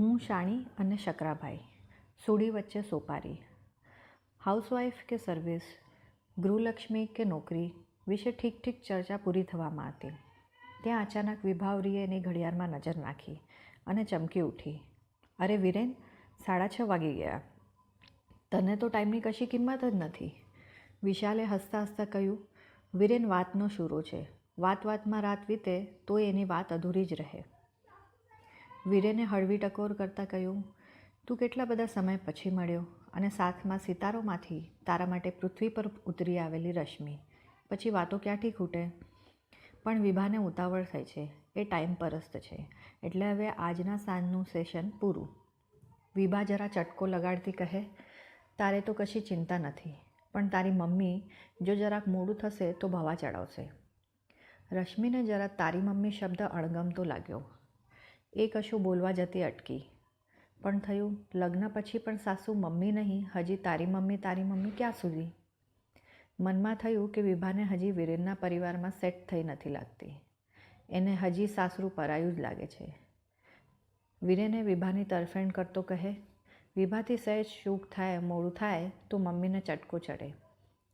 હું શાણી અને શકરાભાઈ, સુડી વચ્ચે સોપારી. હાઉસવાઈફ કે સર્વિસ, ગૃહલક્ષ્મી કે નોકરી વિશે ઠીક ઠીક ચર્ચા પૂરી થવામાં હતી. ત્યાં અચાનક વિભાવરીએ એની ઘડિયાળમાં નજર નાખી અને ચમકી ઉઠી. અરે વિરેન, સાડા છ વાગી ગયા. તને તો ટાઈમની કશી કિંમત જ નથી. વિશાલે હસતા હસતા કહ્યું, વિરેન, વાતનો શૂરો છે. વાત વાતમાં રાત વીતે તોય એની વાત અધૂરી જ રહે. વીરેને હળવી ટકોર કરતાં કહ્યું, તું કેટલા બધા સમય પછી મળ્યો અને સાથમાં સિતારોમાંથી તારા માટે પૃથ્વી પર ઉતરી આવેલી રશ્મિ. પછી વાતો ક્યાંથી ખૂટે? પણ વિભાને ઉતાવળ થઈ છે. એ ટાઈમ પરસ્ત છે. એટલે હવે આજના સાંજનું સેશન પૂરું. વિભા જરા ચટકો લગાડતી કહે, તારે તો કશી ચિંતા નથી, પણ તારી મમ્મી જો જરાક મોડું થશે તો ભવા ચડાવશે રશ્મિને જરા તારી મમ્મી શબ્દ અણગમતો લાગ્યો. એ કશું બોલવા જતી અટકી. પણ થયું, લગ્ન પછી પણ સાસુ મમ્મી નહીં, હજી તારી મમ્મી તારી મમ્મી ક્યાં સુધી? મનમાં થયું કે વિભાને હજી વિરેનના પરિવારમાં સેટ થઈ નથી લાગતી. એને હજી સાસરું પરાયું જ લાગે છે. વિરેને વિભાની તરફેણ કરતો કહે, વિભાથી સહેજ શૂક થાય, મોડું થાય, તો મમ્મીને ચટકો ચડે.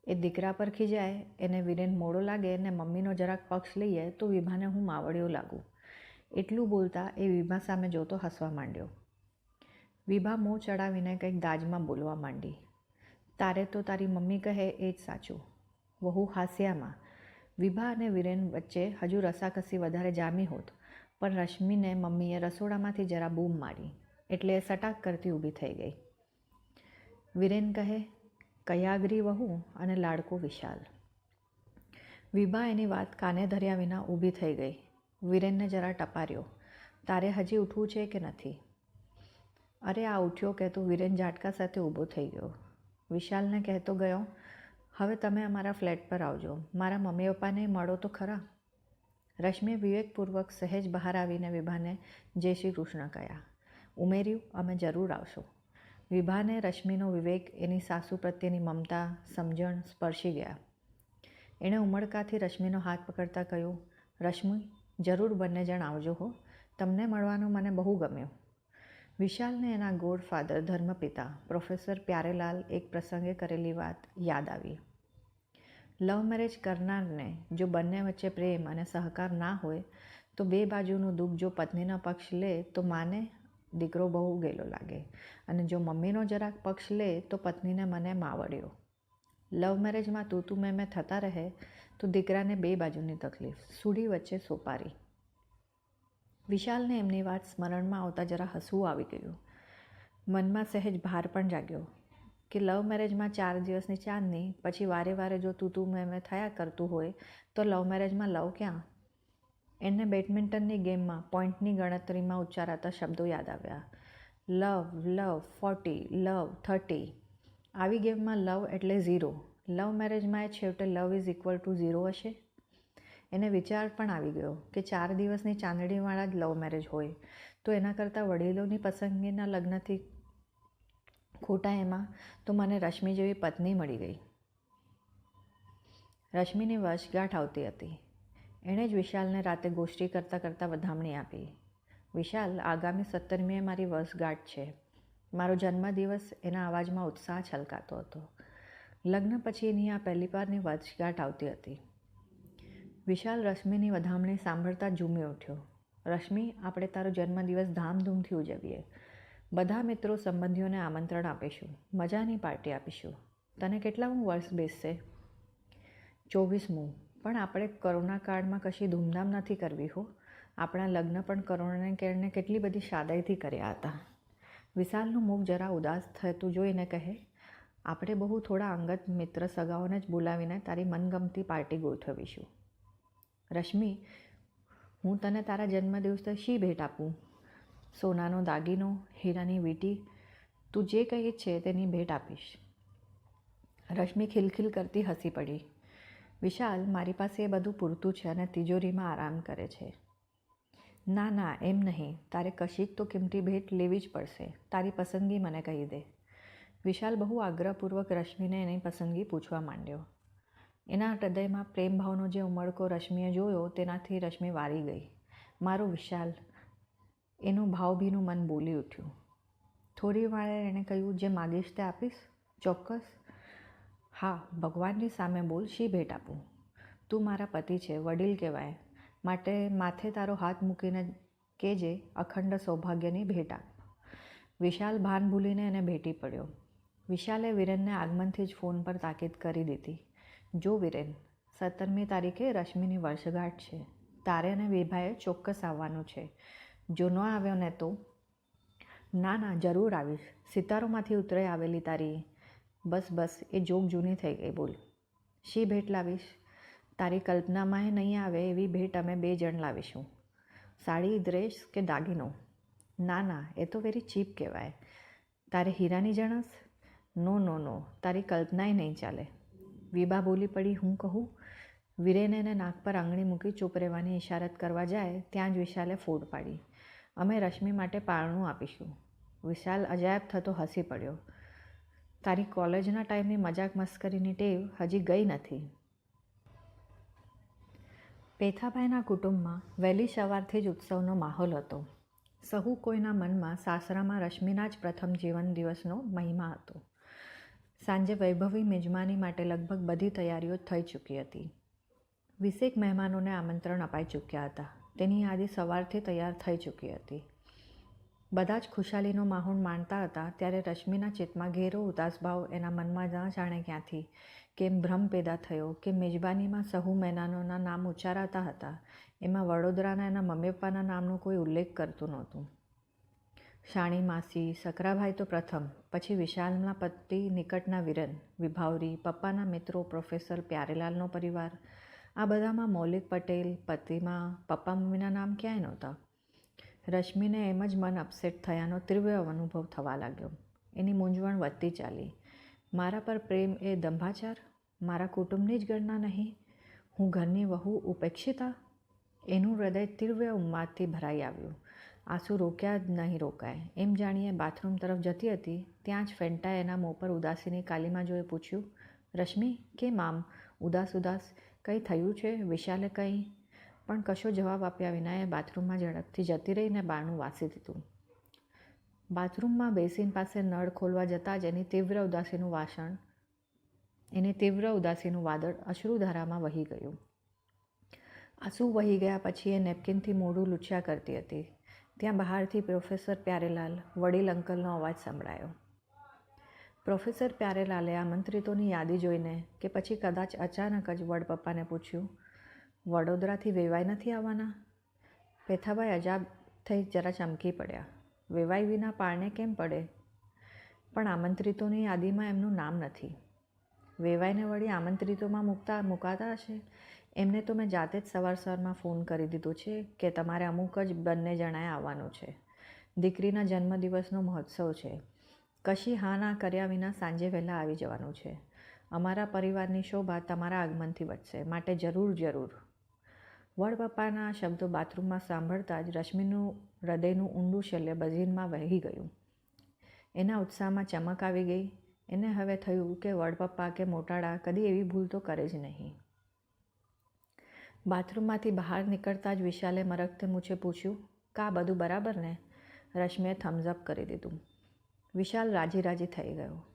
એ દીકરા પર ખીજાય એને વિરેન મોડો લાગે ને મમ્મીનો જરાક પક્ષ લઈએ, તો વિભાને હું માવડિયો લાગું. એટલું બોલતા એ વિભા સામે જોતો હસવા માંડ્યો. વિભા મોં ચડાવીને કંઈક દાજમાં બોલવા માંડી. તારે તો તારી મમ્મી કહે એ જ સાચું. વહુ હાસ્યામાં. વિભા અને વિરેન વચ્ચે હજુ રસાકસી વધારે જામી હોત, પણ રશ્મિને મમ્મીએ રસોડામાંથી જરા બૂમ મારી, એટલે સટાક કરતી ઊભી થઈ ગઈ. વિરેન કહે, કયાગરી વહુ અને લાડકો વિશાલ. વિભા એની વાત કાને ધર્યા વિના ઊભી થઈ ગઈ. વિરેનને જરા ટપાર્યો. તારે હજી ઉઠવું છે કે નથી? અરે, આ ઉઠ્યો કહેતો વિરેન ઝાટકા સાથે ઊભો થઈ ગયો. વિશાલને કહેતો ગયો, હવે તમે અમારા ફ્લેટ પર આવજો. મારા મમ્મી પપ્પાને મળો તો ખરા. રશ્મિએ વિવેકપૂર્વક સહેજ બહાર આવીને વિભાને જય શ્રી કૃષ્ણ કહ્યા. ઉમેર્યું, અમે જરૂર આવશું. વિભાને રશ્મિનો વિવેક એની સાસુ પ્રત્યેની મમતા, સમજણ સ્પર્શી ગયા. એણે ઉમળકાથી રશ્મિનો હાથ પકડતા કહ્યું, રશ્મિ જરૂર બંને જણ આવજો હો. તમને મળવાનું મને બહુ ગમ્યું. વિશાલને એના ગોડ ફાધર ધર્મપિતા પ્રોફેસર પ્યારેલાલ એક પ્રસંગે કરેલી વાત યાદ આવી. લવ મેરેજ કરનારને જો બંને વચ્ચે પ્રેમ અને સહકાર ના હોય, તો બે બાજુનું દુઃખ જો પત્નીનો પક્ષ લે, તો માને દીકરો બહુ ગેલો લાગે. અને જો મમ્મીનો જરાક પક્ષ લે, તો પત્નીને મને માવડ્યો. લવ મેરેજમાં તું તું મેં મેં થતા રહે તો દીકરાને બે બાજુની તકલીફ, સુડી વચ્ચે સોપારી. વિશાલને એમની વાત સ્મરણમાં આવતા જરા હસવું આવી ગયું. મનમાં સહેજ ભાર પણ જાગ્યો કે લવ મેરેજમાં ચાર દિવસની ચાંદની, પછી વારે વારે જો તું તું મેં થયા કરતું હોય, તો લવ મેરેજમાં લવ ક્યાં? એને બેડમિન્ટનની ગેમમાં પોઈન્ટની ગણતરીમાં ઉચ્ચારાતા શબ્દો યાદ આવ્યા. Love love, forty, love, thirty. આવી ગેમમાં લવ એટલે ઝીરો. લવ મેરેજમાં એ છેવટે love is equal to zero હશે? એને વિચાર પણ આવી ગયો કે ચાર દિવસની ચાંદડીવાળા જ લવ મેરેજ હોય. તો એના કરતાં વડીલોની પસંદગીના લગ્નથી ખોટા એમાં તો મને રશ્મિ જેવી પત્ની મળી ગઈ. રશ્મિની વર્ષગાંઠ આવતી હતી. એણે જ વિશાલને રાતે ગોષ્ઠી કરતાં કરતાં વધામણી આપી. વિશાલ, આગામી સત્તરમીએ મારી વર્ષગાંઠ છે. મારો જન્મદિવસ એના અવાજમાં ઉત્સાહ છલકાતો હતો. લગ્ન પછી એની આ પહેલી વારની વર્ષગાંઠ આવતી હતી. વિશાલ રશ્મિની વધામણી સાંભળતા ઝૂમી ઉઠ્યો. રશ્મિ, આપણે તારો જન્મદિવસ ધામધૂમથી ઉજવીએ. બધા મિત્રો સંબંધીઓને આમંત્રણ આપીશું. મજાની પાર્ટી આપીશું. તને કેટલામું વર્ષ બેસશે? ચોવીસમું પણ આપણે કોરોના કાળમાં કશી ધૂમધામ નથી કરવી હો. આપણા લગ્ન પણ કોરોનાને કારણે કેટલી બધી સાદાઈથી કર્યા હતા. વિશાલનું મુખ જરા ઉદાસ થતું જોઈને કહે આપણે બહુ થોડા અંગત મિત્ર સગાઓને જ બોલાવીને તારી મનગમતી પાર્ટી ગોઠવીશું. રશ્મિ, હું તને તારા જન્મદિવસે શી ભેટ આપું? સોનાનો દાગીનો, હીરાની વીંટી, તું જે કહે છે તેની ભેટ આપીશ. રશ્મિ ખિલખિલ કરતી હસી પડી. વિશાલ, મારી પાસે એ બધું પૂરતું છે અને તિજોરીમાં આરામ કરે છે. ના ના, એમ નહીં. તારે કશીક તો કિંમતી ભેટ લેવી જ પડશે. તારી પસંદગી મને કહી દે. વિશાલ બહુ આગ્રહપૂર્વક રશ્મિને એની પસંદગી પૂછવા માંડ્યો. એના હૃદયમાં પ્રેમભાવનો જે ઉમળકો રશ્મિએ જોયો, તેનાથી રશ્મિ વારી ગઈ. મારો વિશાલ, એનું ભાવભીનું મન બોલી ઉઠ્યું. થોડી વારે એણે કહ્યું, જે માગીશ તે આપીશ, ચોક્કસ. હા, ભગવાનની સામે બોલ, શી ભેટ આપું? તું મારા પતિ છે, વડીલ કહેવાય. માટે માથે તારો હાથ મૂકીને કેજે અખંડ સૌભાગ્યની ભેટ આપ. વિશાલ ભાન ભૂલીને એને ભેટી પડ્યો. વિશાલે વિરેનને આગમનથી જ ફોન પર તાકીદ કરી દીધી. જો વિરેન, સત્તરમી તારીખે રશ્મિની વર્ષગાંઠ છે. તારે અને વિભાએ ચોક્કસ આવવાનું છે. જો ન આવ્યો ને તો? ના ના, જરૂર આવીશ. સિતારોમાંથી ઉતરાઈ આવેલી તારી બસ બસ, એ જોગ જૂની થઈ ગઈ, બોલ. શી ભેટ લાવીશ? તારી કલ્પનામાં નહીં આવે એવી ભેટ અમે બે જણ લાવીશું. સાડી ડ્રેસ કે દાગીનો? ના ના, એ તો વેરી ચીપ કહેવાય. તારે હીરાની જણસ? નો નો નો. તારી કલ્પનાય નહીં ચાલે. વિભા બોલી પડી, હું કહું? વિરેને એને નાક પર આંગળી મૂકી ચૂપ રહેવાની ઇશારત કરવા જાય, ત્યાં જ વિશાલે ફોડ પાડી. અમે રશ્મિ માટે પારણું આપીશું. વિશાલ અજાયબ થતો હસી પડ્યો. તારી કોલેજના ટાઈમની મજાક મસ્કરીની ટેવ હજી ગઈ નથી. પેથાભાઈના કુટુંબમાં વહેલી સવારથી જ ઉત્સવનો માહોલ હતો. સહુ કોઈના મનમાં સાસરામાં રશ્મિના જ પ્રથમ જીવન દિવસનો મહિમા હતો. સાંજે વૈભવી મેજમાની માટે લગભગ બધી તૈયારીઓ થઈ ચૂકી હતી. વીસેક મહેમાનોને આમંત્રણ અપાઈ ચૂક્યા હતા. તેની યાદી સવારથી તૈયાર થઈ ચૂકી હતી. બધા જ ખુશાલીનો માહોલ માણતા હતા ત્યારે રશ્મિના ચિત્તમાં ઘેરો ઉતાસભાવ એના મનમાં ન જાણે ક્યાંથી, કેમ ભ્રમ પેદા થયો, કે મેજબાનીમાં સહુ મહેમાનોના નામ ઉચ્ચારાતા હતા. એમાં વડોદરાના એના મમ્મી પપ્પાના નામનો કોઈ ઉલ્લેખ કરતું નહોતું. શાણી માસી, સકરાભાઈ તો પ્રથમ, પછી વિશાલના પતિ, નિકટના વિરન, વિભાવરી, પપ્પાના મિત્રો, પ્રોફેસર પ્યારેલાલનો પરિવાર. આ બધામાં મૌલિક પટેલ, પતિમાં, પપ્પા મમ્મીના નામ ક્યાંય નહોતા. રશ્મિને એમ જ મન અપસેટ થયાનો તીવ્ર અનુભવ થવા લાગ્યો. એની મૂંઝવણ વધતી ચાલી. મારા પર પ્રેમ એ દંભાચાર? મારા કુટુંબની જ ગણના નહીં? હું ઘરની વહુ ઉપેક્ષિતા? એનું હૃદય તીવ્ર ઉન્માદથી ભરાઈ આવ્યું. આંસુ રોક્યા જ નહીં રોકાય. એમ જાણીએ બાથરૂમ તરફ જતી હતી, ત્યાં જ ફેન્ટાએ એના મોં પર ઉદાસીની કાલીમાં જોઈ પૂછ્યું, રશ્મિ કેમ આમ ઉદાસ ઉદાસ, કંઈ થયું છે? વિશાલે કંઈ? પણ કશો જવાબ આપ્યા વિના એ બાથરૂમમાં ઝડપથી જતી રહીને બારણું વાસી દીધું. બાથરૂમમાં બેસીન પાસે નળ ખોલવા જતાં જ એની તીવ્ર ઉદાસીનું વાસણ, એની તીવ્ર ઉદાસીનું વાદળ અશ્રુધારામાં વહી ગયું. આંસુ વહી ગયા પછી એ નેપકિનથી મોઢું લૂછ્યા કરતી હતી. ત્યાં બહારથી પ્રોફેસર પ્યારેલાલ, વડીલ અંકલનો અવાજ સંભળાયો. પ્રોફેસર પ્યારેલાલે આમંત્રિતોની યાદી જોઈને કે પછી કદાચ અચાનક જ વડપપ્પાને પૂછ્યું, વડોદરાથી વેવાઈ નથી આવવાના? પેથાભાઈ અજાબ થઈ જરા ચમકી પડ્યા. વેવાઈ વિના પારણે કેમ પડે? પણ આમંત્રિતોની યાદીમાં એમનું નામ નથી. વેવાઈને વળી આમંત્રિતોમાં મૂકતા, મૂકાતા હશે? એમને તો મેં જાતે જ સવાર સવારમાં ફોન કરી દીધો છે કે તમારે અમુક જ બંને જણાએ આવવાનું છે. દીકરીના જન્મદિવસનો મહોત્સવ છે. કશી હા ના કર્યા વિના સાંજે વહેલા આવી જવાનું છે. અમારા પરિવારની શોભા તમારા આગમનથી વધશે, માટે જરૂર જરૂર. વડપપ્પાના શબ્દો બાથરૂમમાં સાંભળતા જ રશ્મિનું હૃદયનું ઊંડું શલ્ય બજીનમાં વહી ગયું. એના ઉત્સાહમાં ચમક આવી ગઈ. એને હવે થયું કે વડપપ્પા કે મોટાડા કદી એવી ભૂલ તો કરે જ નહીં. બાથરૂમમાંથી બહાર નીકળતા જ વિશાલે મરકતે મૂછે પૂછ્યું, કા બધું બરાબર ને? રશ્મિએ થમ્સઅપ કરી દીધું. વિશાલ રાજી રાજી થઈ ગયો.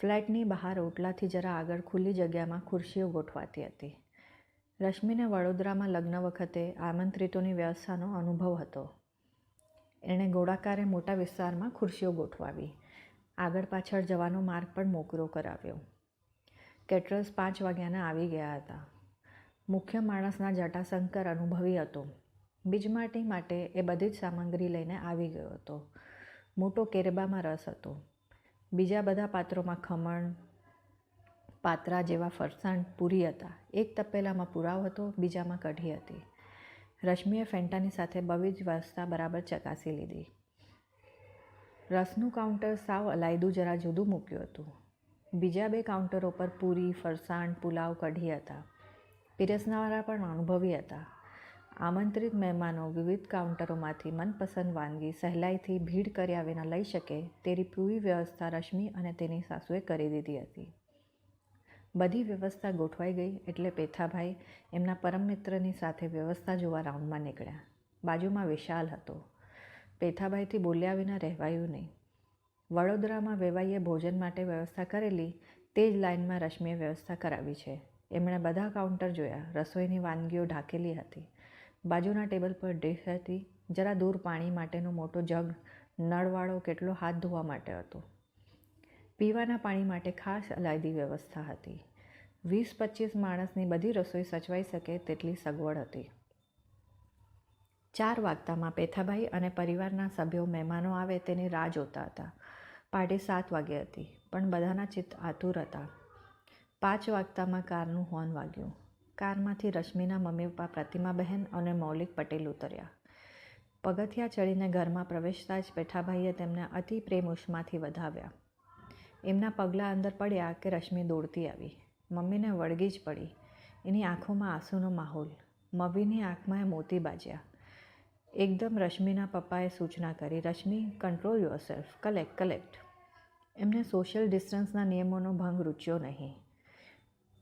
ફ્લેટની બહાર ઓટલાથી જરા આગળ ખુલ્લી જગ્યામાં ખુરશીઓ ગોઠવાતી હતી. રશ્મિને વડોદરામાં લગ્ન વખતે આમંત્રિતોની વ્યવસ્થાનો અનુભવ હતો. એણે ગોળાકારે મોટા વિસ્તારમાં ખુરશીઓ ગોઠવાવી, આગળ પાછળ જવાનો માર્ગ પણ મોકરો કરાવ્યો. કેટરર્સ પાંચ વાગ્યાના આવી ગયા હતા. મુખ્ય માણસના જટાશંકર અનુભવી હતો. બીજમાટી માટે એ બધી જ સામગ્રી લઈને આવી ગયો હતો. મોટો કેરબામાં રસ હતો. બીજા બધા પાત્રોમાં ખમણ, પાત્રા જેવા ફરસાણ પૂરી હતા. એક તપેલામાં પુરાવ હતો, બીજામાં કઢી હતી. રશ્મિએ ફેન્ટાની સાથે બવી જ વાસ્તા બરાબર ચકાસી લીધી. રસનું કાઉન્ટર સાવ અલાયદું જરા જુદું મૂક્યું હતું. બીજા બે કાઉન્ટરો પર પૂરી, ફરસાણ, પુલાવ કઢી હતા. પીરસનાવાળા પણ અનુભવી હતા. આમંત્રિત મહેમાનો વિવિધ કાઉન્ટરોમાંથી મનપસંદ વાનગી સહેલાઈથી ભીડ કર્યા વિના લઈ શકે તેવી પૂરી વ્યવસ્થા રશ્મિ અને તેની સાસુએ કરી દીધી હતી. બધી વ્યવસ્થા ગોઠવાઈ ગઈ એટલે પેથાભાઈ એમના પરમ મિત્રની સાથે વ્યવસ્થા જોવા રાઉન્ડમાં નીકળ્યા. બાજુમાં વિશાલ હતો. પેથાભાઈથી બોલ્યા વિના રહેવાયું નહીં. વડોદરામાં વેવાઈએ ભોજન માટે વ્યવસ્થા કરેલી તે જ લાઇનમાં રશ્મિએ વ્યવસ્થા કરાવી છે. એમણે બધા કાઉન્ટર જોયા. રસોઈની વાનગીઓ ઢાંકેલી હતી. બાજુના ટેબલ પર ડીશ હતી. જરા દૂર પાણી માટેનો મોટો જગ નળવાળો કેટલો હાથ ધોવા માટે હતો. પીવાના પાણી માટે ખાસ અલાયદી વ્યવસ્થા હતી. વીસ પચીસ માણસની બધી રસોઈ સચવાઈ શકે તેટલી સગવડ હતી. ચાર વાગતામાં પેથાભાઈ અને પરિવારના સભ્યો મહેમાનો આવે તેની રાહ જોતા હતા. પાર્ટી સાત વાગે હતી, પણ બધાના ચિત્ત આતુર હતા. પાંચ વાગતામાં કારનું હોર્ન વાગ્યું. કારમાંથી રશ્મિના મમ્મી પપ્પા પ્રતિમાબહેન અને મૌલિક પટેલ ઉતર્યા. પગથિયા ચડીને ઘરમાં પ્રવેશતા જ પેઠાભાઈએ તેમને અતિ પ્રેમ ઉષ્માથી વધાવ્યા. એમના પગલાં અંદર પડ્યા કે રશ્મિ દોડતી આવી. મમ્મીને વળગી જ પડી. એની આંખોમાં આંસુનો માહોલ. મવીની આંખમાં એ મોતી બાજ્યા. એકદમ રશ્મિના પપ્પાએ સૂચના કરી, Rashmi control yourself collect collect એમને સોશિયલ ડિસ્ટન્સના નિયમોનો ભંગ રૂચ્યો નહીં.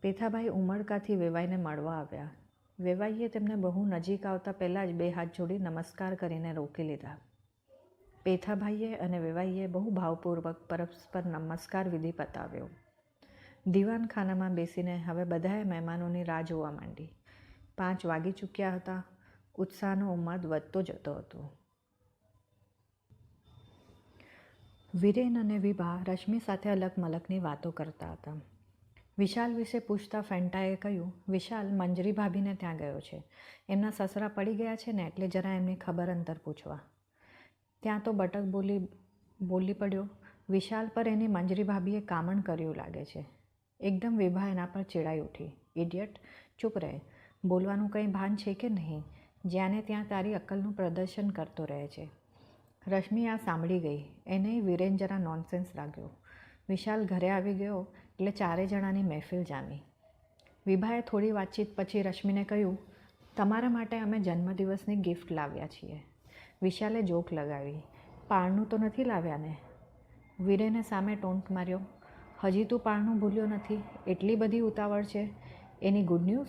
પેથાભાઈ ઉમળકાથી વેવાઈને મળવા આવ્યા. વેવાઈએ તેમને બહુ નજીક આવતા પહેલાં જ બે હાથ જોડી નમસ્કાર કરીને રોકી લીધા. પેથાભાઈએ અને વેવાઈએ બહુ ભાવપૂર્વક પરસ્પર નમસ્કાર વિધિ પતાવ્યો. દીવાનખાનામાં બેસીને હવે બધાએ મહેમાનોની રાહ જોવા માંડી. પાંચ વાગી ચૂક્યા હતા. ઉત્સાહનો ઉન્માદ વધતો જતો હતો. વિરેન અને વિભા રશ્મિ સાથે અલગ મલકની વાતો કરતા હતા. વિશાલ વિશે પૂછતા ફેન્ટાએ કહ્યું, વિશાલ, મંજરી ભાભીને ત્યાં ગયો છે. એમના સસરા પડી ગયા છે ને એટલે જરા એમની ખબર અંતર પૂછવા. ત્યાં તો બટક બોલી બોલી પડ્યો. વિશાલ પર એની મંજરી ભાભીએ કામણ કર્યું લાગે છે. એકદમ વિભા એના પર ચીડાઈ ઉઠી. ઇડિયટ, ચૂપ રહે. બોલવાનું કંઈ ભાન છે કે નહીં? જ્યાંને ત્યાં તારી અક્કલનું પ્રદર્શન કરતો રહે છે. રશ્મિ આ સાંભળી ગઈ. એને વિરેન જરા નોનસેન્સ લાગ્યો. વિશાલ ઘરે આવી ગયો. એટલે ચારે જણાની મહેફિલ જામી. વિભાએ થોડી વાતચીત પછી રશ્મિને કહ્યું, તમારા માટે અમે જન્મદિવસની ગિફ્ટ લાવ્યા છીએ. વિશાલે જોક લગાવી. પારણું તો નથી લાવ્યા ને વીરેને સામે ટોન્ટ માર્યો, હજી તું પારણું ભૂલ્યો નથી. એટલી બધી ઉતાવળ છે. એની ગુડ ન્યૂઝ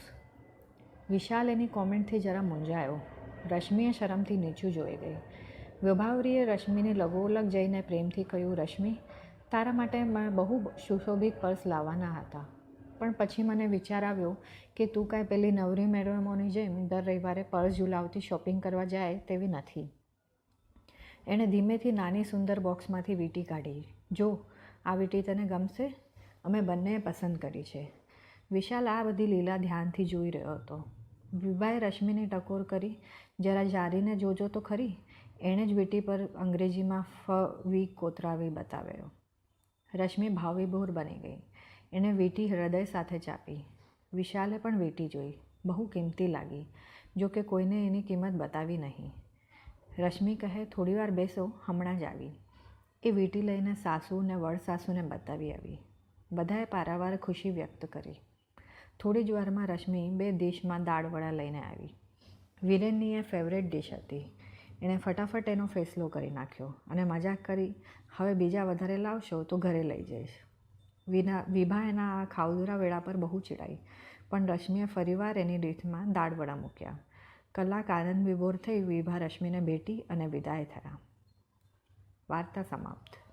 વિશાલ એની કોમેન્ટથી જરા મૂંઝાયો. રશ્મિએ શરમથી નીચું જોઈ ગઈ. વિભાવરીએ રશ્મિની લગોલગ જઈને પ્રેમથી કહ્યું, રશ્મિ તારા માટે મેં બહુ સુશોભિત પર્સ લાવવાના હતા. પણ પછી મને વિચાર આવ્યો કે તું કાંઈ પેલી નવરી મેડમોની જેમ દર રવિવારે પર્સ ઝુલાવતી શોપિંગ કરવા જાય તેવી નથી. એણે ધીમેથી નાની સુંદર બોક્સમાંથી વીંટી કાઢી. જો, આ વીંટી તને ગમશે? અમે બંનેએ પસંદ કરી છે. વિશાલ આ બધી લીલા ધ્યાનથી જોઈ રહ્યો હતો. વિભાએ રશ્મિની ટકોર કરી, જરા જારીને જોજો તો ખરી. એણે જ વીંટી પર અંગ્રેજીમાં ફ વી કોતરાવી બતાવ્યો. રશ્મિ ભાવવિભોર બની ગઈ. એણે વીંટી હૃદય સાથે ચાપી. વિશાલે પણ વીંટી જોઈ. બહુ કિંમતી લાગી. જો કે કોઈને એની કિંમત બતાવી નહીં. રશ્મિ કહે, થોડીવાર બેસો, હમણાં જ આવી. એ વીંટી લઈને સાસુ ને વડ સાસુને બતાવી આવી. બધાએ પારાવાર ખુશી વ્યક્ત કરી. થોડી જ વારમાં રશ્મિ બે દેશમાં દાળ વડા લઈને આવી. વિરેનની એ ફેવરેટ ડિશ હતી. એણે ફટાફટ એનો ફેસલો કરી નાખ્યો અને મજાક કરી, હવે બીજા વધારે લાવશો તો ઘરે લઈ જઈશ. વિના વિભા એના આ ખાવદુરા વેળા પર બહુ ચીડાઈ, પણ રશ્મિએ ફરીવાર એની રીતમાં દાળવડા મૂક્યા. કલાક આનંદ વિભોર થઈ વિભા, રશ્મિને ભેટી અને વિદાય થયા. વાર્તા સમાપ્ત.